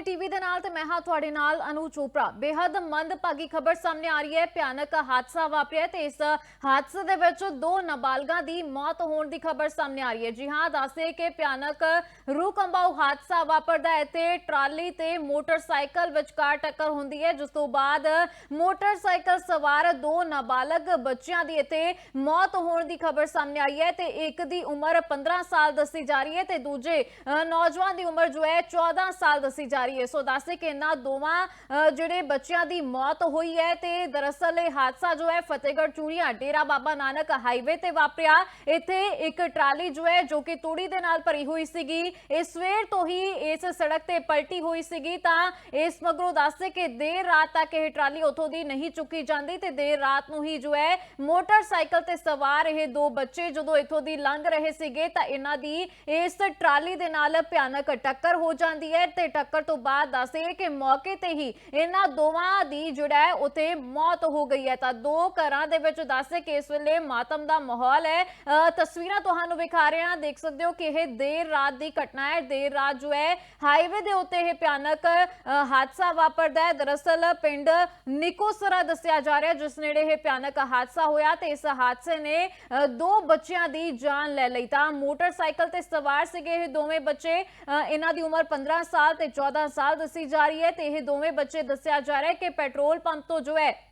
ਆਪਣੇ ਟੀਵੀ ਦੇ ਨਾਲ ਤੇ ਮੈਂ ਹਾਂ ਤੁਹਾਡੇ ਨਾਲ ਅਨੂ ਚੋਪੜਾ। ਬੇहद ਮੰਦਭਾਗੀ ਖਬਰ ਸਾਹਮਣੇ ਆ ਰਹੀ ਹੈ। ਭਿਆਨਕ ਹਾਦਸਾ ਵਾਪਰਿਆ ਤੇ ਇਸ ਹਾਦਸੇ ਦੇ ਵਿੱਚ ਦੋ ਨਾਬਾਲਗਾਂ ਦੀ ਮੌਤ ਹੋਣ ਦੀ ਖਬਰ ਸਾਹਮਣੇ ਆ ਰਹੀ ਹੈ। ਜੀ ਹਾਂ ਦੱਸਦੇ ਕਿ ਭਿਆਨਕ ਰੂਹ ਹਾਦਸਾ ਵਾਪਰਦਾ ਹੈ। ਤੇ ਟਰਾਲੀ ਤੇ ਮੋਟਰਸਾਈਕਲ ਵਿਚਕਾਰ ਟੱਕਰ ਹੁੰਦੀ ਹੈ। ਜਿਸ ਤੋਂ ਬਾਅਦ ਮੋਟਰਸਾਈਕਲ ਸਵਾਰ ਦੋ ਨਾਬਾਲਗ ਬੱਚਿਆਂ ਦੀ ਇੱਥੇ ਮੌਤ ਹੋਣ ਦੀ ਖਬਰ ਸਾਹਮਣੇ ਆਈ ਹੈ ਤੇ ਇੱਕ ਦੀ ਉਮਰ 15 ਸਾਲ ਦੱਸੀ ਜਾ ਰਹੀ ਹੈ ਤੇ ਦੂਜੇ ਅ, ਨੌਜਵਾਨ ਦੀ ਉਮਰ ਜੋ ਹੈ 14 ਸਾਲ ਦੱਸੀ ਜਾ ਰਹੀ ਹੈ ਸੋ ਦੱਸਦੇ ਕਿ ਇਹਨਾਂ ਦੋਵਾਂ ਜਿਹੜੇ ਬੱਚਿਆਂ ਦੀ ਮੌਤ ਹੋਈ ਹੈ ਤੇ ਦਰਅਸਲ ਇਹ ਹਾਦਸਾ ਜੋ ਹੈ ਫਤਿਹਗੜ੍ਹ ਚੂੜੀਆਂ, ਡੇਰਾ ਬਾਬਾ ਨਾਨਕ ਹਾਈਵੇ ਤੇ ਵਾਪਰਿਆ। ਇੱਥੇ ਇੱਕ ਟਰਾਲੀ ਜੋ ਹੈ, ਜੋ ਕਿ ਤੂੜੀ ਦੇ ਨਾਲ ਭਰੀ ਹੋਈ ਸੀਗੀ, ਇਹ ਸਵੇਰ ਤੋਂ ਹੀ ਇਸ ਸੜਕ ਤੇ ਪਲਟੀ ਹੋਈ ਸੀਗੀ ਤਾਂ ਇਸ ਮਗਰੋਂ ਦੱਸਦੇ ਕਿ ਦੇਰ ਰਾਤ ਤੱਕ ਇਹ ਟਰਾਲੀ ਉਥੋਂ ਦੀ ਨਹੀਂ ਚੁੱਕੀ ਜਾਂਦੀ ਤੇ ਦੇਰ ਰਾਤ ਨੂੰ ਹੀ ਜੋ ਹੈ ਮੋਟਰਸਾਈਕਲ ਤੇ ਸਵਾਰ ਇਹ ਦੋ ਬੱਚੇ ਜਦੋਂ ਇੱਥੋਂ ਦੀ ਲੰਘ ਰਹੇ ਸੀਗੇ ਤਾਂ ਇਹਨਾਂ ਦੀ ਇਸ ਟਰਾਲੀ ਦੇ ਨਾਲ ਭਿਆਨਕ ਟੱਕਰ ਹੋ ਜਾਂਦੀ ਹੈ ਤੇ ਟੱਕਰ ਤੋਂ ਬਾਅਦ ਦੱਸੇ ਕਿ ਮੌਕੇ ਤੇ ਹੀ ਇਹਨਾਂ ਦੋਵਾਂ ਦੀ ਜਿਹੜਾ ਹੈ ਉਥੇ ਮੌਤ ਹੋ ਗਈ ਹੈ। ਤਾਂ ਦੋ ਘਰਾਂ ਦੇ ਵਿੱਚ ਦੱਸੇ ਕਿ ਇਸ ਵੇਲੇ ਮਾਤਮ ਦਾ ਮਾਹੌਲ ਹੈ। ਤਸਵੀਰਾਂ ਤੁਹਾਨੂੰ ਵਿਖਾ ਰਹੇ ਹਾਂ। ਦੇਖ ਸਕਦੇ ਹੋ ਕਿ ਇਹ ਦੇਰ ਰਾਤ ਦੀ ਘਟਨਾ ਹੈ। ਦੇਰ ਰਾਤ ਜੋ ਹੈ ਹਾਈਵੇ ਦੇ ਉੱਤੇ ਇਹ ਭਿਆਨਕ ਹਾਦਸਾ ਵਾਪਰਦਾ ਹੈ। ਦਰਅਸਲ ਪਿੰਡ ਨਿਕੋਸਰਾ ਦੱਸਿਆ ਜਾ ਰਿਹਾ ਜਿਸ ਨੇੜੇ ਇਹ ਭਿਆਨਕ ਹਾਦਸਾ ਹੋਇਆ ਤੇ ਇਸ ਹਾਦਸੇ ਨੇ ਦੋ ਬੱਚਿਆਂ ਦੀ ਜਾਨ ਲੈ ਲਈ। ਤਾਂ ਮੋਟਰਸਾਈਕਲ ਤੇ ਸਵਾਰ ਸੀਗੇ ਇਹ ਦੋਵੇਂ ਬੱਚੇ। ਅ, ਇਹਨਾਂ ਦੀ ਉਮਰ 15 ਸਾਲ ਤੇ 14 ਸਾਲ ਦੱਸੀ ਜਾ ਰਹੀ ਹੈ ਤੇ ਇਹ ਦੋਵੇਂ ਬੱਚੇ ਦੱਸਿਆ ਜਾ ਰਿਹਾ ਹੈ ਕਿ ਪੈਟਰੋਲ ਪੰਪ ਤੋਂ ਜੋ ਹੈ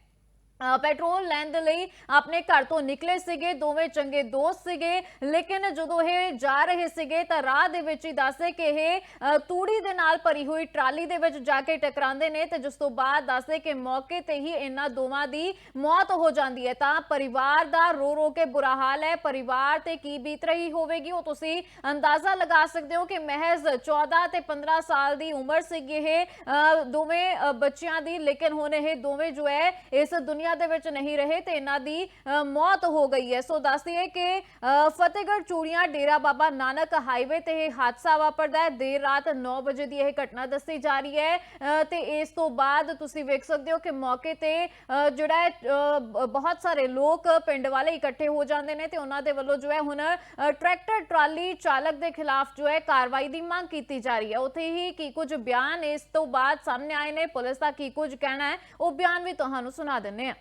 ਪੈਟਰੋਲ ਲੈਣ ਦੇ ਲਈ ਆਪਣੇ ਘਰ ਤੋਂ ਨਿਕਲੇ ਸੀਗੇ ਦੋਵੇਂ ਚੰਗੇ ਦੋਸਤ ਸੀਗੇ। ਲੇਕਿਨ ਜਦੋਂ ਇਹ ਜਾ ਰਹੇ ਸੀਗੇ ਤਾਂ ਰਾਹ ਦੇ ਵਿੱਚ ਹੀ ਦੱਸਦੇ ਕਿ ਇਹ ਤੂੜੀ ਦੇ ਨਾਲ ਭਰੀ ਹੋਈ ਟਰਾਲੀ ਦੇ ਵਿੱਚ ਜਾ ਕੇ ਟਕਰਾਉਂਦੇ ਨੇ ਤੇ ਜਿਸ ਤੋਂ ਬਾਅਦ ਦੱਸਦੇ ਕਿ ਮੌਕੇ ਤੇ ਹੀ ਇਹਨਾਂ ਦੋਵਾਂ ਦੀ ਮੌਤ ਹੋ ਜਾਂਦੀ ਹੈ। ਤਾਂ ਪਰਿਵਾਰ ਦਾ ਰੋ ਰੋ ਕੇ ਬੁਰਾ ਹਾਲ ਹੈ। ਪਰਿਵਾਰ ਤੇ ਕੀ ਬੀਤ ਰਹੀ ਹੋਵੇਗੀ ਉਹ ਤੁਸੀਂ ਅੰਦਾਜ਼ਾ ਲਗਾ ਸਕਦੇ ਹੋ ਕਿ ਮਹਿਜ਼ 14 ਤੇ 15 ਸਾਲ ਦੀ ਉਮਰ ਸੀਗੀ ਇਹ ਅ, ਦੋਵੇਂ ਬੱਚਿਆਂ ਦੀ। ਲੇਕਿਨ ਹੁਣ ਇਹ ਦੋਵੇਂ ਜੋ ਹੈ ਇਸ ਦੁਨੀਆ ਦੇ ਵਿੱਚ ਨਹੀਂ ਰਹੇ ਤੇ ਇਹਨਾਂ ਦੀ ਅ, ਮੌਤ ਹੋ ਗਈ ਹੈ। ਸੋ ਦੱਸ ਦਈਏ ਕਿ ਅ, ਫਤਿਹਗੜ੍ਹ ਚੂੜੀਆਂ ਡੇਰਾ ਬਾਬਾ ਨਾਨਕ ਹਾਈਵੇ ਤੇ ਇਹ ਹਾਦਸਾ ਵਾਪਰਦਾ ਹੈ। ਦੇਰ ਰਾਤ 9 ਵਜੇ ਦੀ ਇਹ ਘਟਨਾ ਦੱਸੀ ਜਾ ਰਹੀ ਹੈ। ਅ, ਤੇ ਇਸ ਤੋਂ ਬਾਅਦ ਤੁਸੀਂ ਵੇਖ ਸਕਦੇ ਹੋ ਕਿ ਮੌਕੇ ਤੇ ਅ, ਜਿਹੜਾ ਹੈ ਅ, ਬਹੁਤ ਸਾਰੇ ਲੋਕ ਪਿੰਡ ਵਾਲੇ ਇਕੱਠੇ ਹੋ ਜਾਂਦੇ ਨੇ ਤੇ ਉਹਨਾਂ ਦੇ ਵੱਲੋਂ ਜੋ ਹੈ ਹੁਣ ਟਰੈਕਟਰ ਟਰਾਲੀ ਚਾਲਕ ਦੇ ਖਿਲਾਫ ਜੋ ਹੈ ਕਾਰਵਾਈ ਦੀ ਮੰਗ ਕੀਤੀ ਜਾ ਰਹੀ ਹੈ। ਉੱਥੇ ਹੀ ਕੀ ਕੁਝ ਬਿਆਨ ਇਸ ਤੋਂ ਬਾਅਦ ਸਾਹਮਣੇ ਆਏ ਨੇ। ਪੁਲਿਸ ਦਾ ਕੀ ਕੁਝ ਕਹਿਣਾ ਹੈ ਉਹ ਬਿਆਨ ਵੀ ਤੁਹਾਨੂੰ ਸੁਣਾ ਦਿੰਨੇ ਆ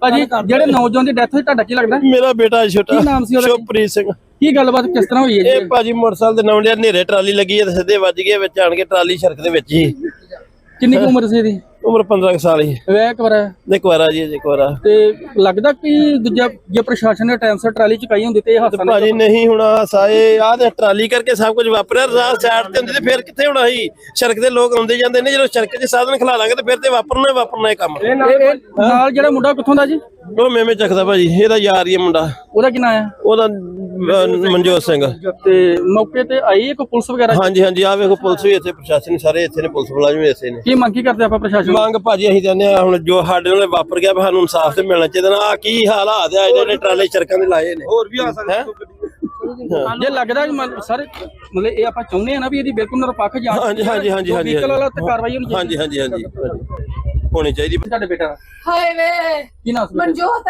ਭਾਜੀ ਜਿਹੜੇ ਨੌਜਵਾਨ ਦੀ ਡੈਥ ਹੋਈ ਤੁਹਾਡਾ ਕੀ ਲੱਗਦਾ? ਮੇਰਾ ਬੇਟਾ ਛੋਟਾ ਕੀ ਨਾਮ ਸੀ ਉਹਦਾ? ਸ਼ੁਭਪ੍ਰੀਤ ਸਿੰਘ। ਕੀ ਗੱਲਬਾਤ ਕਿਸ ਤਰ੍ਹਾਂ ਹੋਈ ਹੈ ਇਹ ਜੀ ਭਾਜੀ ਮੋਟਰਸਾਈਕਲ ਦੇ ਨੌਂਡੇ ਹਨੇਰੇ ਟਰਾਲੀ ਲੱਗੀ ਹੈ ਤੇ ਸਿੱਧੇ ਵੱਜ ਗਏ ਵਿੱਚ ਆਣ ਕੇ ਟਰਾਲੀ ਸੜਕ ਦੇ ਵਿੱਚ ਹੀ। ਕਿੰਨੀ ਕੁ ਉਮਰ ਸੀ ਇਹਦੀ? ਉਮਰ 15 ਕੁ ਸਾਲ ਹੀ। ਵਿਆਹ ਕਰਾ ਇੱਕ ਵਾਰਾ ਜੀ ਇੱਕ ਵਾਰਾ ਤੇ ਲੱਗਦਾ ਕਿ ਦੂਜਾ ਜੇ ਪ੍ਰਸ਼ਾਸਨ ਨੇ ਟਾਈਮ ਸਿਰ ਟਰਾਲੀ ਚੁਕਾਈ ਹੁੰਦੀ ਤੇ ਇਹ ਹਾਦਸਾ ਭਾਜੀ ਨਹੀਂ ਹੋਣਾ ਸਾਏ ਆਹ ਤੇ ਟਰਾਲੀ ਕਰਕੇ ਸਭ ਕੁਝ ਵਾਪਰਿਆ ਰਾਹ ਸਾਈਡ ਤੇ ਹੁੰਦੀ ਤੇ ਫਿਰ ਕਿੱਥੇ ਹੋਣਾ ਸੀ? ਸੜਕ ਦੇ ਲੋਕ ਆਉਂਦੇ ਜਾਂਦੇ ਨੇ ਜਦੋਂ ਸੜਕ 'ਚ ਸਾਧਨ ਖਲਾ ਲਾਂਗੇ ਤੇ ਫਿਰ ਤੇ ਵਾਪਰਨਾ ਹੀ ਵਾਪਰਨਾ ਇਹ ਕੰਮ। ਨਾਲ ਜਿਹੜਾ ਮੁੰਡਾ ਕਿੱਥੋਂ ਦਾ ਜੀ? ਉਹ ਮੇਵੇਂ ਚੱਕਦਾ ਭਾਜੀ ਇਹਦਾ ਯਾਰ ਹੀ ਹੈ ਮੁੰਡਾ। ਉਹਦਾ ਕੀ ਨਾਂ ਹੈ? ਉਹਦਾ ਅਹ, ਮਨਜੋਤ ਸਿੰਘ। ਤੇ ਮੌਕੇ ਤੇ ਆਈ ਇੱਕ ਪੁਲਿਸ ਵਗੈਰਾ? ਹਾਂਜੀ ਹਾਂਜੀ ਆ ਵੇਖੋ ਪੁਲਿਸ ਵੀ ਇੱਥੇ ਪ੍ਰਸ਼ਾਸਨ ਸਾਰੇ ਇੱਥੇ ਨੇ ਪੁਲਿਸ ਮੁਲਾਜ਼ਮ ਵੀ ਇੱਥੇ ਨੇ। ਕੀ ਮੰਗ ਕੀ ਕਰਦੇ ਆਪਾਂ ਪ੍ਰਸ਼ਾਸਨ? ਮੰਗ ਭਾਜੀ ਅਸੀਂ ਕਹਿੰਦੇ ਆ ਹੁਣ ਜੋ ਸਾਡੇ ਨਾਲ ਵਾਪਰ ਗਿਆ ਵੀ ਸਾਨੂੰ ਇਨਸਾਫ ਤੇ ਮਿਲਣਾ ਚਾਹੀਦਾ ਨਾ। ਆ ਕੀ ਹਾਲਾਤ ਆ ਜਿਹੜੇ ਟਰਾਲੇ ਚਰਕਾਂ ਦੇ ਲਾਏ ਨੇ। ਹੋਰ ਵੀ ਆ ਸਕਦੇ ਜੇ ਲੱਗਦਾ ਸਰ ਮਤਲਬ ਇਹ ਆਪਾਂ ਚਾਹੁੰਦੇ ਆ ਨਾ ਵੀ ਇਹਦੀ ਬਿਲਕੁਲ ਨਿਰਪੱਖ ਜਾਂਚ ਹਾਂਜੀ ਹਾਂਜੀ ਹਾਂਜੀ ਹਾਂਜੀ vehicle ਵਾਲਾ ਤੇ ਕਾਰਵਾਈ ਹੋਣੀ ਚਾਹੀਦੀ। ਹਾਂਜੀ ਹਾਂਜੀ ਹਾਂਜੀ ਹੋਣੀ ਚਾਹੀਦੀ। ਤੁਹਾਡੇ ਬੇਟਾ ਹਾਏ ਵੇ। ਕੀ ਨਾਮ? ਮਨਜੋਤ।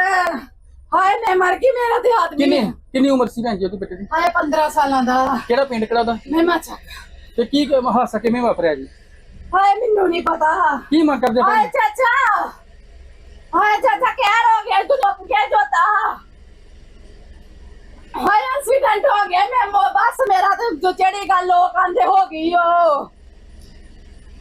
ਹਾਏ ਮੈਂ ਮਰ ਗਈ ਮੇਰਾ ਤੇ ਆਦਮੀ ਕਿੰਨੀ ਕਿੰਨੀ ਉਮਰ ਸੀ ਭੈਣ ਜੀ ਉਹਦੇ ਬੇਟੇ ਦੀ? ਹਾਏ 15 ਸਾਲਾਂ ਦਾ। ਕਿਹੜਾ ਪਿੰਡ ਕਿਹੜਾ ਉਹਦਾ? ਮੈਂ ਮਾ ਚੱਕ ਤੇ ਕੀ ਕ- ਹਾਦਸਾ ਕਿਵੇਂ ਵਾਪਰਿਆ ਜੀ? ਹਾਏ ਮੈਨੂੰ ਨਹੀਂ ਪਤਾ। ਕੀ ਮੰਗ ਕਰਦੇ ਆਪਾਂ ਹਾਏ ਚਾਚਾ। ਹਾਏ ਚਾਚਾ ਕੀ ਹੋ ਗਿਆ ਤੂੰ ਲੋਕ ਕੇ ਜੋਤਾ। ਹਾਏ ਐਕਸੀਡੈਂਟ ਹੋ ਗਿਆ ਮੈਂ ਮੋ- ਬਸ ਮੇਰਾ ਤੇ ਜੋ ਜਿਹੜੀ ਗੱਲ ਲੋਕ ਆਂਦੇ ਹੋ ਗਈ ਓ।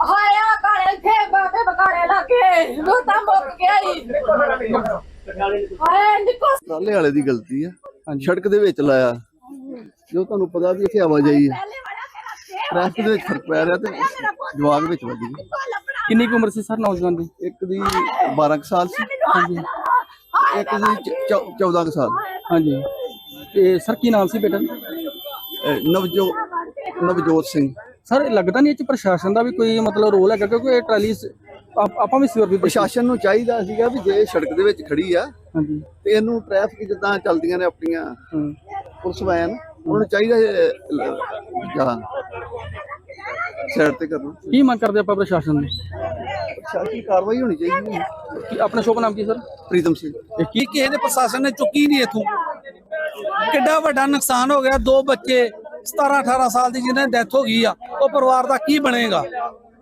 ਹਾਏ ਆ ਕਾਲੇ ਥੇ ਬਾਬੇ ਬਕਾਲੇ ਲੱਗੇ। ਰੋਤਾ ਮੁੱਕ ਗਿਆ ਨਿਕੋ ਟਰਾਲੇ ਵਾਲੇ ਦੀ ਗਲਤੀ ਆ। ਸੜਕ ਦੇ ਵਿੱਚ ਲਾਇਆ। ਜੋ ਤੁਹਾਨੂੰ ਪਤਾ ਵੀ ਇੱਥੇ ਆਵਾਜਾਈ ਹੈ ਟ੍ਰੈਫਿਕ ਦੇ ਵਿੱਚ ਫ਼ਰਕ ਪੈ ਰਿਹਾ ਤੇ ਜਵਾਗ ਵਿੱਚ ਵੱਜ ਗਈ ਕਿੰਨੀ ਕੁ ਉਮਰ ਸੀ ਸਰ ਨੌਜਵਾਨ ਦੀ? ਇੱਕ ਦੀ 12 ਕੁ ਸਾਲ ਸੀ। ਇੱਕ ਦੀ 14 ਕੁ ਸਾਲ। ਹਾਂਜੀ। ਤੇ ਸਰ ਕੀ ਨਾਮ ਸੀ ਬੇਟਾ? ਅਹ ਨਵਜੋਤ ਨਵਜੋਤ ਸਿੰਘ। ਸਰ ਲੱਗਦਾ ਨਹੀਂ ਇਹ ਚ ਪ੍ਰਸ਼ਾਸਨ ਦਾ ਵੀ ਕੋਈ ਮਤਲਬ ਰੋਲ ਹੈਗਾ ਕਿਉਂਕਿ ਇਹ ਟਰਾਲੀ ਆਪ- ਆਪਾਂ ਵੀ ਸਿਰ ਪ੍ਰਸ਼ਾਸਨ ਨੂੰ ਚਾਹੀਦਾ ਸੀਗਾ ਵੀ ਜੇ ਸੜਕ ਦੇ ਵਿੱਚ ਖੜੀ ਆ ਹਾਂਜੀ। ਤੇ ਇਹਨੂੰ ਟ੍ਰੈਫਿਕ ਜਿੱਦਾਂ ਚੱਲਦੀਆਂ ਨੇ ਆਪਣੀਆਂ। ਪੁਲਿਸ ਵੈਨ ਉਹਨਾਂ ਨੂੰ ਚਾਹੀਦਾ ਜਾਂ ਸਾਈਡ ਤੇ ਕਰਨਾ। ਕੀ ਮੰਗ ਕਰਦੇ ਆਪਾਂ ਪ੍ਰਸ਼ਾਸਨ ਨੂੰ? ਪ੍ਰਸ਼ਾਸਨ ਕਾਰਵਾਈ ਹੋਣੀ ਚਾਹੀਦੀ ਹੈ। ਕੀ ਆਪਣਾ ਸ਼ੁਭ ਨਾਮ ਕੀ ਸਰ? ਪ੍ਰੀਤਮ ਸਿੰਘ। ਕੀ ਕਿਸੇ ਨੇ ਪ੍ਰਸ਼ਾਸਨ ਨੇ ਚੁੱਕੀ ਨਹੀਂ ਇਥੋਂ? ਕਿੱਡਾ ਵੱਡਾ ਨੁਕਸਾਨ ਹੋ ਗਿਆ ਦੋ ਬੱਚੇ 17 18 ਸਾਲ ਦੀ ਜਿਹਨਾਂ ਦੀ ਡੈਥ ਹੋ ਗਈ ਆ ਉਹ ਪਰਿਵਾਰ ਦਾ ਕੀ ਬਣੇਗਾ?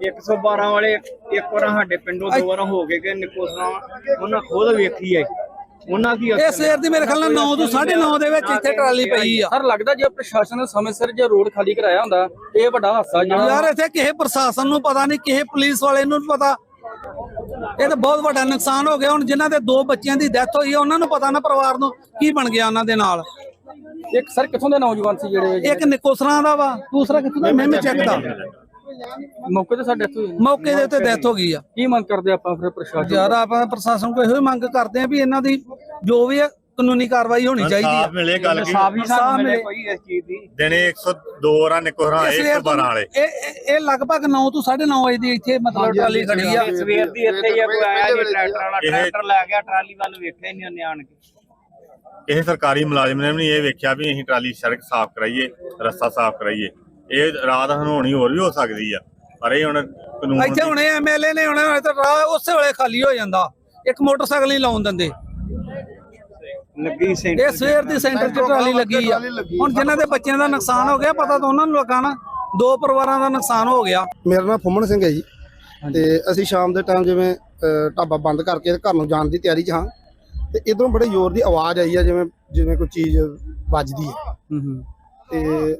112 ਵਾਲੇ ਇੱਕ ਵਾਰ ਸਾਡੇ ਪਿੰਡੋਂ ਦੋ ਵਾਰ ਹੋ ਗਏ ਕਿ ਨਿਕੋਸਰਾ ਉਹਨਾਂ ਖੁਦ ਵੇਖੀ ਹੈ। ਉਹਨਾਂ ਦੀ ਇਹ ਸਵੇਰ ਦੀ ਮੇਰੇ ਖਿਆਲ ਨਾਲ 9 ਤੋਂ 9:30 ਦੇ ਵਿੱਚ ਇੱਥੇ ਟਰਾਲੀ ਪਈ ਆ। ਸਰ ਲੱਗਦਾ ਜੇ ਪ੍ਰਸ਼ਾਸਨ ਨੇ ਸਮੇਂ ਸਿਰ ਜੇ ਰੋਡ ਖਾਲੀ ਕਰਾਇਆ ਹੁੰਦਾ ਇਹ ਵੱਡਾ ਹਾਦਸਾ ਜਿਹੜਾ ਯਾਰ ਇੱਥੇ ਕਿਸੇ ਪ੍ਰਸ਼ਾਸਨ ਨੂੰ ਪਤਾ ਨਹੀਂ ਕਿਸੇ ਪੁਲਿਸ ਵਾਲੇ ਨੂੰ ਨੀ ਪਤਾ। ਇਹ ਤਾਂ ਬਹੁਤ ਵੱਡਾ ਨੁਕਸਾਨ ਹੋ ਗਿਆ। ਹੁਣ ਜਿਨ੍ਹਾਂ ਦੇ ਦੋ ਬੱਚਿਆਂ ਦੀ ਡੈਥ ਹੋਈ ਹੈ ਉਹਨਾਂ ਨੂੰ ਪਤਾ ਨਾ ਪਰਿਵਾਰ ਨੂੰ ਕੀ ਬਣ ਗਿਆ ਉਹਨਾਂ ਦੇ ਨਾਲ। ਇੱਕ ਸਰ ਕਿੱਥੋਂ ਦੇ ਨੌਜਵਾਨ ਸੀ ਜਿਹੜੇ ਇੱਕ ਨਿਕੋਸਰਾਂ ਦਾ ਵਾ। ਦੂਸਰਾ ਕਿੱਥੋਂ ਦਾ ਮੈਂ ਚੈੱਕ ਦਾ ਮੌਕੇ ਤੇ ਸਾਡੇ ਇੱਥੇ ਮੌਕੇ ਦੇ ਉੱਤੇ ਡੈਥ ਹੋ ਗਈ ਆ। ਕੀ ਮੰਗ ਕਰਦੇ ਆਪਾਂ ਫਿਰ ਪ੍ਰਸ਼ਾਸਨ ਯਾਰ ਆਪਾਂ ਪ੍ਰਸ਼ਾਸਨ ਕੋਲ ਇਹੋ ਹੀ ਮੰਗ ਕਰਦੇ ਆ ਵੀ ਇਹਨਾਂ ਦੀ ਜੋ ਵੀ ਹੈ ਕਾਨੂੰਨੀ ਕਾਰਵਾਈ ਹੋਣੀ ਚਾਹੀਦੀ ਆ। ਸਾਫ਼ ਮਿਲੇ ਗੱਲ ਕੀ? ਸਾਫ਼ ਮਿਲੇ। ਕੋਈ ਇਸ ਚੀਜ਼ ਦੀ। ਦਿਨੇ 102 ਰਾਂ ਨਿਕੋਹਰਾਂ ਇਸ ਵੇਲੇ 112 ਵਾਲੇ। ਇਹ ਇਹ- ਇਹ ਲਗਭਗ 9 ਤੋਂ 9:30 ਵਜੇ ਦੀ ਇੱਥੇ ਮਤਲਬ ਟਰਾਲੀ ਖੜੀ ਆ। ਸਵੇਰ ਦੀ ਇੱਥੇ ਹੀ ਆ, ਕੋਈ ਆਇਆ ਨਹੀਂ ਟਰੈਕਟਰ ਵਾਲਾ ਇਹ- ਟਰੈਕਟਰ ਲੈ ਗਿਆ ਟਰਾਲੀ ਵੱਲ ਵੇਖਿਆ ਹੀ ਨਹੀਂ ਉਹਨੇ ਆਣ ਕੇ। ਕਿਸੇ ਸਰਕਾਰੀ ਮੁਲਾਜ਼ਮ ਨੇ ਵੀ ਇਹ ਵੇਖਿਆ ਵੀ ਅਸੀਂ ਟਰਾਲੀ ਸੜਕ ਸਾਫ਼ ਕਰਾਈਏ ਰਸਤਾ ਸਾਫ਼ ਕਰਾਈਏ। ਇਹ ਰਾਤ ਹਨੋਣੀ ਹੋਰ ਵੀ ਹੋ ਸਕਦੀ ਆ। ਪਰ ਇਹ ਹੁਣ ਕਾਨੂੰਨ ਇੱਥੇ ਹੁਣੇ ਐਮਐਲਏ ਨੇ ਹੁਣੇ ਤਾਂ ਰਾਹ ਉਸੇ ਵੇਲੇ ਖਾਲੀ ਹੋ ਜਾਂਦਾ। ਇੱਕ ਮੋਟਰਸਾਈਕਲ ਹੀ ਲਾਉਣ ਦਿੰਦੇ। ਲੱਗੀ ਸੈਂਟਰ ਇਹ ਸਵੇਰ ਦੀ ਸੈਂਟਰ 'ਚ ਟਰਾਲੀ ਲੱਗੀ ਆ। ਹੁਣ ਜਿਨ੍ਹਾਂ ਦੇ ਬੱਚਿਆਂ ਦਾ ਨੁਕਸਾਨ ਹੋ ਗਿਆ ਪਤਾ ਤਾਂ ਉਹਨਾਂ ਨੂੰ ਲੱਗਾ ਨਾ। ਦੋ ਪਰਿਵਾਰਾਂ ਦਾ ਨੁਕਸਾਨ ਹੋ ਗਿਆ। ਮੇਰਾ ਨਾਮ ਫੁੰਮਣ ਸਿੰਘ ਹੈ ਜੀ। ਤੇ ਅਸੀਂ ਸ਼ਾਮ ਦੇ ਟਾਈਮ ਜਿਵੇਂ ਢਾਬਾ ਬੰਦ ਕਰਕੇ ਘਰ ਨੂੰ ਜਾਣ ਦੀ ਤਿਆਰੀ 'ਚ ਹਾਂ। ਤੇ ਇਧਰੋਂ ਬੜੇ ਜ਼ੋਰ ਦੀ ਆਵਾਜ਼ ਆਈ ਆ ਜਿਵੇਂ ਜਿਵੇਂ ਕੋਈ ਚੀਜ਼ ਵੱਜਦੀ ਹੈ ਹੂੰ ਹੂੰ। ਤੇ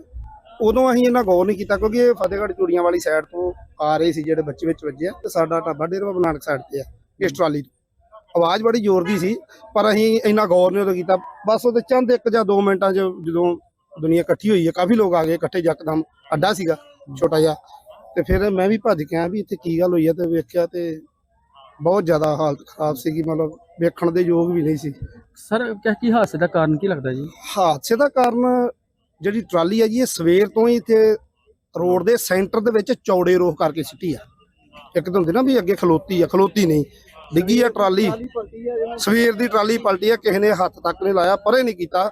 ਉਦੋਂ ਅਸੀਂ ਇਹਨਾਂ ਗੌਰ ਨਹੀਂ ਕੀਤਾ ਕਿਉਂਕਿ ਇਹ ਫਤਿਹਗੜ੍ਹ ਚੂੜੀਆਂ ਵਾਲੀ ਸਾਈਡ ਤੋਂ ਆ ਰਹੇ ਸੀ ਜਿਹੜੇ ਬੱਚੇ ਵਿੱਚ ਵੱਜੇ ਆ ਤੇ ਸਾਡਾ ਢਾਬਾ ਡੇਰਾ ਬਾਬਾ ਨਾਨਕ ਸਾਈਡ ਤੇ ਆ ਇਸ ਟਰਾਲੀ ਤੋਂ। ਆਵਾਜ਼ ਬੜੀ ਜ਼ੋਰ ਦੀ ਸੀ ਪਰ ਅਸੀਂ ਇੰਨਾ ਗੌਰ ਨਹੀਂ ਉਦੋਂ ਕੀਤਾ। ਬਸ ਉਹਦੇ ਚੰਦ ਇੱਕ ਜਾਂ 2 ਮਿੰਟਾਂ 'ਚ ਜਦੋਂ ਦੁਨੀਆ ਇਕੱਠੀ ਹੋਈ ਹੈ ਕਾਫੀ ਲੋਕ ਆ ਗਏ ਇਕੱਠੇ ਯਕਦਮ ਅੱਡਾ ਸੀਗਾ ਛੋਟਾ ਜਿਹਾ। ਤੇ ਫਿਰ ਮੈਂ ਵੀ ਭੱਜ ਕੇ ਆਇਆ ਵੀ ਇੱਥੇ ਕੀ ਗੱਲ ਹੋਈ ਹੈ ਤੇ ਵੇਖਿਆ ਤੇ ਬਹੁਤ ਜ਼ਿਆਦਾ ਹਾਲਤ ਖਰਾਬ ਸੀਗੀ ਮਤਲਬ ਵੇਖਣ ਦੇ ਯੋਗ ਵੀ ਨਹੀਂ ਸੀ। ਸਰ ਕਿਆ ਕੀ ਹਾਦਸੇ ਦਾ ਕਾਰਨ ਕੀ ਲੱਗਦਾ ਜੀ? ਹਾਦਸੇ ਦਾ ਕਾਰਨ ਜਿਹੜੀ ਟਰਾਲੀ ਹੈ ਜੀ, ਇਹ ਸਵੇਰ ਤੋਂ ਹੀ ਇੱਥੇ ਰੋਡ ਦੇ ਸੈਂਟਰ ਦੇ ਵਿੱਚ ਚੌੜੇ ਰੋਹ ਕਰਕੇ ਸਿੱਟੀ ਆ। ਇੱਕ ਤਾਂ ਹੁੰਦੀ ਨਾ ਵੀ ਅੱਗੇ ਖਲੋਤੀ ਆ, ਖਲੋਤੀ ਨਹੀਂ। ਡਿੱਗੀ ਆ ਟਰਾਲੀ। ਸਵੇਰ ਦੀ ਟਰਾਲੀ ਪਲਟੀ ਆ, ਕਿਸੇ ਨੇ ਹੱਥ ਤੱਕ ਨਹੀਂ ਲਾਇਆ, ਪਰੇ ਨਹੀਂ ਕੀਤਾ।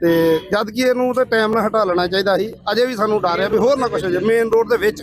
ਤੇ ਜਦ ਕਿ ਇਹਨੂੰ ਤੇ ਟਾਈਮ ਨਾਲ ਹਟਾ ਲੈਣਾ ਚਾਹੀਦਾ ਸੀ। ਅਜੇ ਵੀ ਸਾਨੂੰ ਡਰ ਆ ਵੀ ਹੋਰ ਨਾ ਕੁਛ ਹੋ ਜਾਏ ਮੇਨ ਰੋਡ ਦੇ ਵਿੱਚ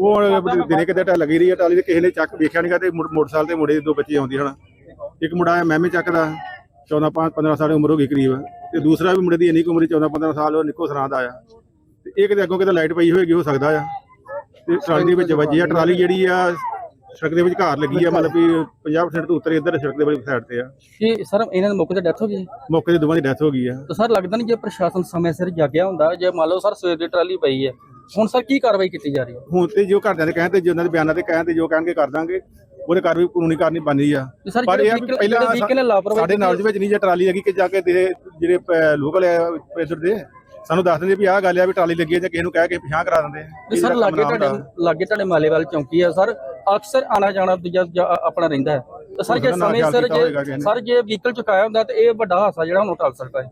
ਉਹ ਦਿਨੇ ਕਿਤੇ ਟਾ ਲੱਗੀ ਰਹੀ ਆ ਟਰਾਲੀ ਤੇ ਕਿਸੇ ਨੇ ਚੱਕ ਵੇਖਿਆ ਨਹੀਂਗਾ ਤੇ ਮੁੜ- ਮੋਟਰਸਾਈਕਲ ਤੇ ਮੁੰਡੇ ਦੇ ਦੋ ਬੱਚੇ ਆਉਂਦੇ ਹਨ। ਇੱਕ ਮੁੰਡਾ ਆ ਮਹਿਮੇ ਚੱਕ ਦਾ 14 15 ਸਾਲ ਦੀ ਉਮਰ ਹੋ ਗਈ ਕਰੀਬ। ਤੇ ਦੂਸਰਾ ਵੀ ਮੁੰਡੇ ਦੀ ਇੰਨੀ ਕੁ ਉਮਰ 14 15 ਸਾਲ ਉਹ ਨਿੱਕੋ ਸਰਾਂ ਦਾ ਆ। ਤੇ ਇਹ ਕਿਤੇ ਅੱਗੋਂ ਕਿਤੇ ਲਾਈਟ ਪਈ ਹੋਏਗੀ ਹੋ ਸਕਦਾ ਆ। ਤੇ ਟਰਾਲੀ ਦੇ ਵਿੱਚ ਵੱਜੀ ਆ ਟਰਾਲੀ ਜਿਹੜੀ ਆ ਸੜਕ ਦੇ ਵਿੱਚ ਘਾਰ ਲੱਗੀ ਆ ਮਤਲਬ ਵੀ 50% ਤੋਂ ਉੱਤਰ ਇੱਧਰ ਸੜਕ ਦੇ ਵਾਲੀ ਸਾਈਡ ਤੇ ਆ। ਕਿ ਸਰ ਇਹਨਾਂ ਦੇ ਮੌਕੇ ਤੇ ਡੈਥ ਹੋ ਗਈ? ਮੌਕੇ ਤੇ ਦੋਵਾਂ ਦੀ ਡੈਥ ਹੋ ਗਈ ਆ। ਤਾਂ ਸਰ ਲੱਗਦਾ ਨਹੀਂ ਜੇ ਪ੍ਰਸ਼ਾਸਨ ਸਮੇਂ ਸਿਰ ਜਾਗਿਆ ਹੁੰਦਾ ਜੇ ਮੰਨ ਲਓ ਸਰ ਸਵੇਰ ਦੀ ਟਰਾਲੀ ਪਈ ਹੈ ਹੁਣ ਸਰ ਕੀ ਕਾਰਵਾਈ ਕੀਤੀ ਜਾ ਰਹੀ ਹੈ? ਹੁਣ ਤੇ ਜੋ ਘਰਦਿਆਂ ਦੇ ਕਹਿਣ ਤੇ ਜੋ ਉਹਨਾਂ ਦੇ ਬਿਆਨਾਂ ਤੇ ਕਹਿਣ ਤੇ ਜੋ ਕਹਿਣਗੇ ਕਰ ਦਾਂਗੇ। ਉਹਦੇ ਕਾਰਵਾਈ ਕਾਨੂੰਨੀ ਕਾਰਨੀ ਬਣਨੀ ਆ। ਤੇ ਸਰ ਪਰ ਇਹ ਆ ਵੀ ਪਹਿਲਾਂ ਸਾਡੇ ਨਾਲ ਦੇ ਵਿੱਚ ਨਹੀਂ ਜੇ ਟਰਾਲੀ ਲੱਗੀ ਕਿ ਜਾ ਕੇ ਤੇਰੇ ਜਿਹੜੇ ਲੋਕਲ ਪ੍ਰੈਸ਼ਰ ਦੇ। ਸਾਨੂੰ ਦੱਸ ਦਿੰਦੇ ਵੀ ਆਹ ਗੱਲ ਆ ਵੀ ਟਰਾਲੀ ਲੱਗੀ ਆ ਜਾਂ ਕਿਸੇ ਨੂੰ ਕਹਿ ਕੇ ਪਿਛਾਂ ਕਰਾ ਦਿੰਦੇ। ਤੇ ਸਰ ਲਾਗੇ ਤੁਹਾਡੇ ਲਾਗੇ ਤੁਹਾਡੇ ਮਾਲੇਵਾਲ ਚੌਂਕੀ ਆ ਸਰ। ਅਕਸਰ ਆਣਾ ਜਾਣਾ ਦੂਜਾ ਆਪਣਾ ਰਹਿੰਦਾ ਹੈ। ਤਾਂ ਸਰ ਜੇ ਸਮੇਂ ਸਿਰ ਜੇ। ਸਰ ਜੇ ਵਹੀਕਲ ਚੁਕਾਇਆ ਹੁੰਦਾ ਤੇ ਇਹ ਵੱਡਾ ਹਾਦਸਾ ਜਿਹੜਾ ਹੁਣ ਟਲ ਸਕਦਾ ਹੈ।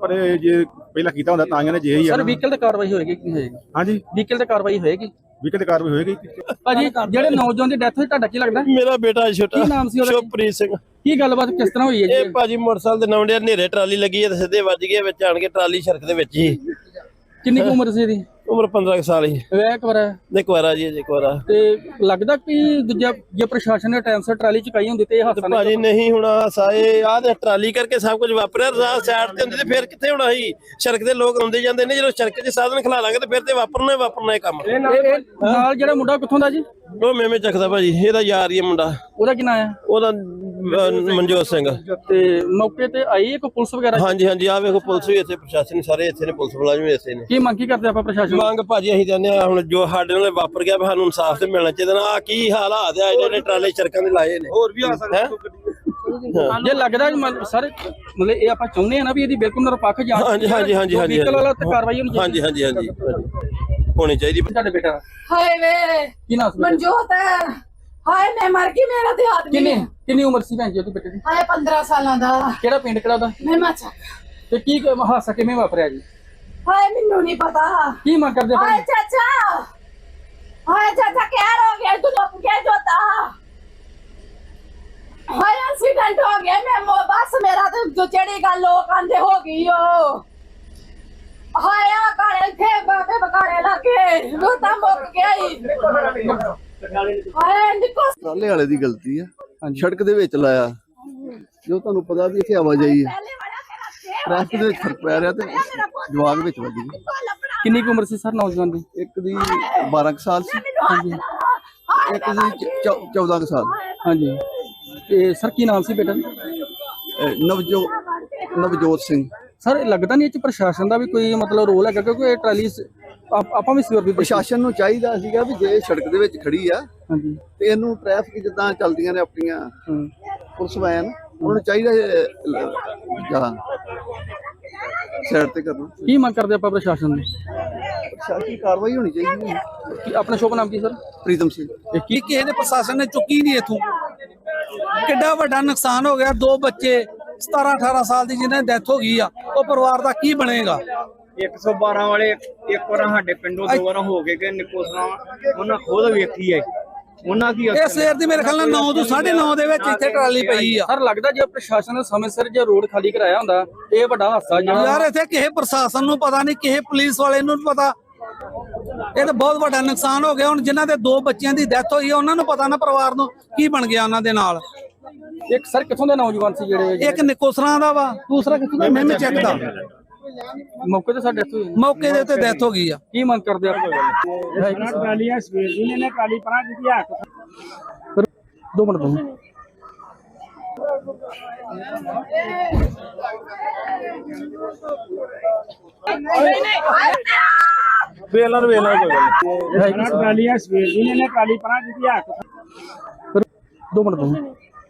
ਪਰ ਇਹ ਜੇ ਪਹਿਲਾਂ ਕੀਤਾ ਹੁੰਦਾ ਤਾਂ ਇਹਨੇ ਜੇ ਹੀ ਸਰ। ਵਹੀਕਲ ਤੇ ਕਾਰਵਾਈ ਹੋਏਗੀ ਕਿ ਹੋਏਗੀ? ਹਾਂਜੀ। ਵਹੀਕਲ ਤੇ ਕਾਰਵਾਈ ਹੋਏਗੀ? ਵੀ ਕਿਤੇ ਕਾਰਵਾਈ ਹੋਏਗੀ। ਭਾਜੀ ਜਿਹੜੇ ਨੌਜਵਾਨ ਦੀ ਡੈਥ ਹੋਈ ਤੁਹਾਡਾ ਕੀ ਲੱਗਦਾ? ਮੇਰਾ ਬੇਟਾ ਛੋਟਾ। ਕੀ ਨਾਮ ਸੀ ਉਹਦਾ? ਸ਼ੁਭਪ੍ਰੀਤ ਸਿੰਘ। ਕੀ ਗੱਲਬਾਤ ਕਿਸ ਤਰ੍ਹਾਂ ਹੋਈ ਹੈ ਇਹ ਜੀ ਭਾਜੀ ਮੋਟਰਸਾਈਕਲ ਦੇ ਨਵੰਡੇ ਹਨੇਰੇ ਟਰਾਲੀ ਲੱਗੀ ਹੈ ਤੇ ਸਿੱਧੇ ਵੱਜ ਗਏ ਵਿੱਚ ਆਣ ਕੇ ਟਰਾਲੀ ਸੜਕ ਦੇ ਵਿੱਚ ਹੀ। ਕਿੰਨੀ ਕੁ ਉਮਰ ਸੀ ਇਹਦੀ? ਉਮਰ 15 ਕੁ ਸਾਲ ਹੀ ਵਿਆਹ ਇੱਕ ਵਾਰ ਹੈ। ਇੱਕ ਵਾਰਾ ਜੀ ਇੱਕ ਵਾਰਾ ਤੇ ਲੱਗਦਾ ਕਿ ਦੂਜਾ ਜੇ ਪ੍ਰਸ਼ਾਸਨ ਨੇ ਟਾਈਮ ਸਿਰ ਟਰਾਲੀ ਚੁਕਾਈ ਹੁੰਦੀ ਤੇ ਇਹ ਹਾਦਸਾ ਭਾਜੀ ਨਹੀਂ ਹੋਣਾ ਸਾਏ ਆਹ ਤੇ ਟਰਾਲੀ ਕਰਕੇ ਸਭ ਕੁਝ ਵਾਪਰਿਆ ਰਾਹ ਸਾਈਡ ਤੇ ਹੁੰਦੀ ਤੇ ਫਿਰ ਕਿੱਥੇ ਹੋਣਾ ਸੀ? ਸੜਕ ਦੇ ਲੋਕ ਆਉਂਦੇ ਜਾਂਦੇ ਨੇ ਜਦੋਂ ਸੜਕ 'ਚ ਸਾਧਨ ਖਲਾ ਲਾਂਗੇ ਤੇ ਫਿਰ ਤੇ ਵਾਪਰਨਾ ਹੀ ਵਾਪਰਨਾ ਇਹ ਕੰਮ। ਨਾਲ ਜਿਹੜਾ ਮੁੰਡਾ ਕਿੱਥੋਂ ਦਾ ਜੀ? ਉਹ ਮੇਵੇਂ ਚੱਕਦਾ ਭਾਜੀ ਇਹਦਾ ਯਾਰ ਹੀ ਹੈ ਮੁੰਡਾ। ਉਹਦਾ ਕੀ ਨਾਂ ਹੈ ਉਹਦਾ ਅਹ, ਮਨਜੋਤ ਸਿੰਘ। ਤੇ ਮੌਕੇ ਤੇ ਆਈ ਇੱਕ ਪੁਲਿਸ ਵਗੈਰਾ? ਹਾਂਜੀ ਹਾਂਜੀ ਆ ਵੇਖੋ ਪੁਲਿਸ ਵੀ ਇੱਥੇ ਪ੍ਰਸ਼ਾਸਨ ਸਾਰੇ ਇੱਥੇ ਨੇ ਪੁਲਿਸ ਮੁਲਾਜ਼ਮ ਵੀ ਇੱਥੇ ਨੇ। ਕੀ ਮੰਗ ਕੀ ਕਰਦੇ ਆਪਾਂ ਪ੍ਰਸ਼ਾਸਨ? ਮੰਗ ਭਾਜੀ ਅਸੀਂ ਜਾਂਦੇ ਆ ਹੁਣ ਜੋ ਸਾਡੇ ਨਾਲ ਵਾਪਰ ਗਿਆ ਵੀ ਸਾਨੂੰ ਇਨਸਾਫ ਤੇ ਮਿਲਣਾ ਚਾਹੀਦਾ ਨਾ। ਆ ਕੀ ਹਾਲਾਤ ਆ ਜਿਹੜੇ ਟਰਾਲੇ ਸੜਕਾਂ ਦੇ ਲਾਏ ਨੇ। ਹੋਰ ਵੀ ਆ ਸਕਦੇ ਜੇ ਲੱਗਦਾ ਕਿ ਮਤਲਬ ਸਰ ਮਤਲਬ ਇਹ ਆਪਾਂ ਚਾਹੁੰਦੇ ਆ ਨਾ ਵੀ ਇਹਦੀ ਬਿਲਕੁਲ ਨਿਰਪੱਖ ਜਾਂਚ ਹਾਂਜੀ ਹਾਂਜੀ ਹਾਂਜੀ ਹਾਂਜੀ vehicle ਵਾਲਾ ਤੇ ਕਾਰਵਾਈ ਹੋਣੀ ਚਾਹੀਦੀ। ਹਾਂਜੀ ਹਾਂਜੀ ਹਾਂਜੀ। ਹੋਣੀ ਚਾਹੀਦੀ ਤੁਹਾਡੇ ਬੇਟਾ ਹਾਏ ਵੇ ਕੀ ਨਾਮ ਸੀ ਬੇਟੇ? ਮਨਜੋਤ ਹਾਏ ਮੈਂ ਮਰ ਗਈ ਮੇਰਾ ਤੇ ਆਦਮੀ ਕਿੰਨੀ ਕਿੰਨੀ ਉਮਰ ਸੀ ਭੈਣ ਜੀ ਉਹਦੇ ਬੇਟੇ ਦੀ? ਹਾਏ 15 ਸਾਲਾਂ ਦਾ। ਕਿਹੜਾ ਪਿੰਡ ਕਿਹੜਾ ਉਹਦਾ? ਮੈਂ ਮਾਚਾ ਤੇ ਕੀ ਕ- ਹਾਦਸਾ ਕਿਵੇਂ ਵਾਪਰਿਆ ਜੀ? ਹਾਏ ਮੈਨੂੰ ਨਹੀਂ ਪਤਾ। ਕੀ ਮੰਗ ਕਰਦੇ ਹਾਏ ਭਾਈ ਚਾਚਾ। ਹਾਏ ਚਾਚਾ ਕੀ ਹੋ ਗਿਆ ਤੂੰ ਲੋਕ ਕੇ ਜੋਤਾ। ਹਾਏ ਐਕਸੀਡੈਂਟ ਹੋ ਗਿਆ ਮੈਂ ਮੋ- ਬਸ ਮੇਰਾ ਤੇ ਜੋ ਜਿਹੜੀ ਗੱਲ ਲੋਕ ਆਂਦੇ ਹੋ ਗਈ ਓ। ਹਾਏ ਇੱਥੇ ਬਾਬੇ ਬਕਾਲੇ ਲੱਗੇ ਉਹ ਤਾਂ ਮੁੱਕ ਗਿਆ ਹੀ ਹਾਏ ਨਿਕੋ ਟਰਾਲੇ ਵਾਲੇ ਦੀ ਗਲਤੀ ਹੈ ਸੜਕ ਦੇ ਵਿੱਚ ਲਾਇਆ। ਜੋ ਤੁਹਾਨੂੰ ਪਤਾ ਵੀ ਇੱਥੇ ਆਵਾਜਾਈ ਹੈ ਟ੍ਰੈਫਿਕ ਦੇ ਵਿੱਚ ਫ਼ਰਕ ਪੈ ਰਿਹਾ ਤੇ ਜਵਾਗ ਵਿੱਚ ਵੱਜ ਗਈ ਕਿੰਨੀ ਕੁ ਉਮਰ ਸੀ ਸਰ ਨੌਜਵਾਨ ਦੀ? ਇੱਕ ਦੀ 12 ਕੁ ਸਾਲ ਸੀ। ਇੱਕ ਦੀ 14 ਕੁ ਸਾਲ। ਹਾਂਜੀ। ਤੇ ਸਰ ਕੀ ਨਾਮ ਸੀ ਬੇਟਾ? ਦਾ? ਅਹ ਨਵਜੋ ਨਵਜੋਤ ਸਿੰਘ। ਸਰ ਲੱਗਦਾ ਨਹੀਂ ਇਹ ਚ ਪ੍ਰਸ਼ਾਸਨ ਦਾ ਵੀ ਕੋਈ ਮਤਲਬ ਰੋਲ ਹੈਗਾ ਕਿਉਂਕਿ ਇਹ ਟਰਾਲੀ ਸ- ਆਪ- ਆਪਾਂ ਵੀ ਸਿਰ ਪ੍ਰਸ਼ਾਸਨ ਨੂੰ ਚਾਹੀਦਾ ਸੀਗਾ ਵੀ ਜੇ ਸੜਕ ਦੇ ਵਿੱਚ ਖੜੀ ਆ ਹਾਂਜੀ। ਤੇ ਇਹਨੂੰ ਟ੍ਰੈਫਿਕ ਜਿੱਦਾਂ ਚੱਲਦੀਆਂ ਨੇ ਆਪਣੀਆਂ। ਪੁਲਿਸ ਵੈਨ ਉਹਨਾਂ ਨੂੰ ਚਾਹੀਦਾ ਜਾਂ ਸਾਈਡ ਤੇ ਕਰਨਾ। ਕੀ ਮੰਗ ਕਰਦੇ ਆਪਾਂ ਪ੍ਰਸ਼ਾਸਨ ਨੂੰ? ਪ੍ਰਸ਼ਾਸਨੀ ਕਾਰਵਾਈ ਹੋਣੀ ਚਾਹੀਦੀ ਹੈ। ਕੀ ਆਪਣਾ ਸ਼ੁਭ ਨਾਮ ਕੀ ਸਰ? ਪ੍ਰੀਤਮ ਸਿੰਘ। ਇਹ ਕੀ ਕੀ ਕਿਸੇ ਨੇ ਪ੍ਰਸ਼ਾਸਨ ਨੇ ਚੁੱਕੀ ਨਹੀਂ ਇਥੋਂ? ਕਿੱਡਾ ਵੱਡਾ ਨੁਕਸਾਨ ਹੋ ਗਿਆ ਦੋ ਬੱਚੇ 17 18 ਸਾਲ ਦੀ ਜਿਹਨਾਂ ਦੀ ਡੈਥ ਹੋ ਗਈ ਆ ਉਹ ਪਰਿਵਾਰ ਦਾ ਕੀ ਬਣੇਗਾ? 112 ਵਾਲੇ ਇੱਕ ਵਾਰ ਸਾਡੇ ਪਿੰਡੋਂ ਦੋ ਵਾਰ ਹੋ ਕੇ ਗਏ ਨਿਕੋਸਰਾ ਉਹਨਾਂ ਖੁਦ ਵੇਖੀ ਹੈ ਉਹਨਾਂ ਕੀ ਇਹ ਸਵੇਰ ਦੀ ਮੇਰੇ ਖਿਆਲ ਨਾਲ 9 ਤੋਂ 9:30 ਦੇ ਵਿੱਚ ਇੱਥੇ ਟਰਾਲੀ ਪਈ ਆ। ਸਰ ਲੱਗਦਾ ਜੇ ਪ੍ਰਸ਼ਾਸਨ ਨੇ ਸਮੇਂ ਸਿਰ ਜੇ ਰੋਡ ਖਾਲੀ ਕਰਾਇਆ ਹੁੰਦਾ ਇਹ ਵੱਡਾ ਹਾਦਸਾ ਜਿਹੜਾ ਯਾਰ ਇੱਥੇ ਕਿਸੇ ਪ੍ਰਸ਼ਾਸਨ ਨੂੰ ਪਤਾ ਨਹੀਂ ਕਿਸੇ ਪੁਲਿਸ ਵਾਲੇ ਨੂੰ ਪਤਾ। ਇਹ ਤਾਂ ਬਹੁਤ ਵੱਡਾ ਨੁਕਸਾਨ ਹੋ ਗਿਆ। ਹੁਣ ਜਿਨ੍ਹਾਂ ਦੇ ਦੋ ਬੱਚਿਆਂ ਦੀ ਡੈਥ ਹੋਈ ਆ ਉਹਨਾਂ ਨੂੰ ਪਤਾ ਨਾ ਪਰਿਵਾਰ ਨੂੰ ਕੀ ਬਣ ਗਿਆ ਉਹਨਾਂ ਦੇ ਨਾਲ। ਇੱਕ ਸਰ ਕਿੱਥੋਂ ਦੇ ਨੌਜਵਾਨ ਸੀ ਜਿਹੜੇ ਇੱਕ ਨਿਕੋਸਰਾਂ ਦਾ ਵਾ। ਦੂਸਰਾ ਕਿੱਥੋਂ ਦਾ? ਮੈਂ ਚੈੱਕ ਦਾ ਮੌਕੇ ਤੇ ਸਾਡੇ ਇੱਥੇ। ਮੌਕੇ ਦੇ ਉੱਤੇ ਡੈਥ ਹੋ ਗਈ ਆ। ਕੀ ਮੰਗ ਕਰਦੇ ਆਪਾਂ ਟਰਾਲੀਆਂ ਸਵੇਰ ਦੀ ਨੇ ਟਰਾਲੀ ਪਰਾਂ ਦਿੱਤੀ ਹੱਥ ਦੋ ਮਿੰਟ। ਦੋ ਵੇਲਾ ਨੂੰ ਵੇਲਾ ਕੋਈ ਗੱਲ ਟਰਾਲੀਆਂ ਸਵੇਰ ਦੀ ਨੇ ਟਰਾਲੀ ਪਰਾਂ ਦਿੱਤੀ ਹੱਥ ਦੋ ਮਿੰਟ। ਦੋ